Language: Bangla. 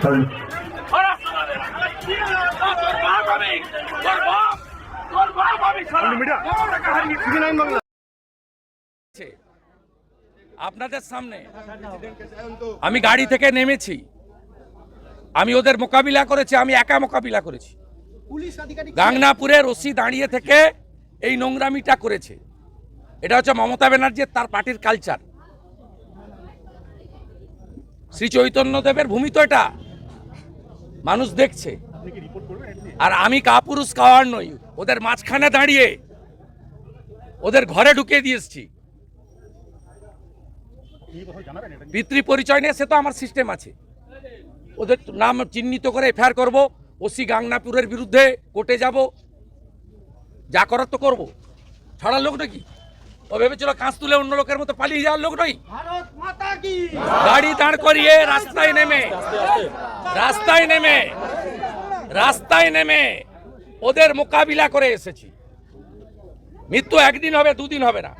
আমি আপনাদের সামনে আমি গাড়ি থেকে নেমেছি। আমি ওদের মোকাবিলা করেছি, আমি একা মোকাবিলা করেছি। গাংনাপুরে রশি দাঁড়িয়ে থেকে এই নোংরামিটা করেছে। এটা হচ্ছে মমতা ব্যানার্জির তার পার্টির কালচার শ্রী চৈতন্যদেবের ভূমি তো এটা। মানুষ দেখছে। আর আমি কাপুরুষ খাওয়ার নই, ওদের মাঝখানে দাঁড়িয়ে ওদের ঘরে ঢুকিয়ে দিয়ে এসছি। পিতৃ পরিচয় নিয়ে সে তো আমার সিস্টেম আছে। ওদের নাম চিহ্নিত করে এফআইআর করব, ওসি গাংনাপুরের বিরুদ্ধে কোর্টে যাব। যা করার তো করব। ছাড়ার লোক নাকি ও ভেবেছিল কাঁচ তুলে অন্য লোকের মতো পালিয়ে যাওয়ার লোক নই গাড়ি দাঁড় করিয়ে রাস্তায় নেমে রাস্তায় নেমে রাস্তায় নেমে ওদের মোকাবিলা করে এসেছি। মৃত্যু একদিন হবে, দুদিন হবে না।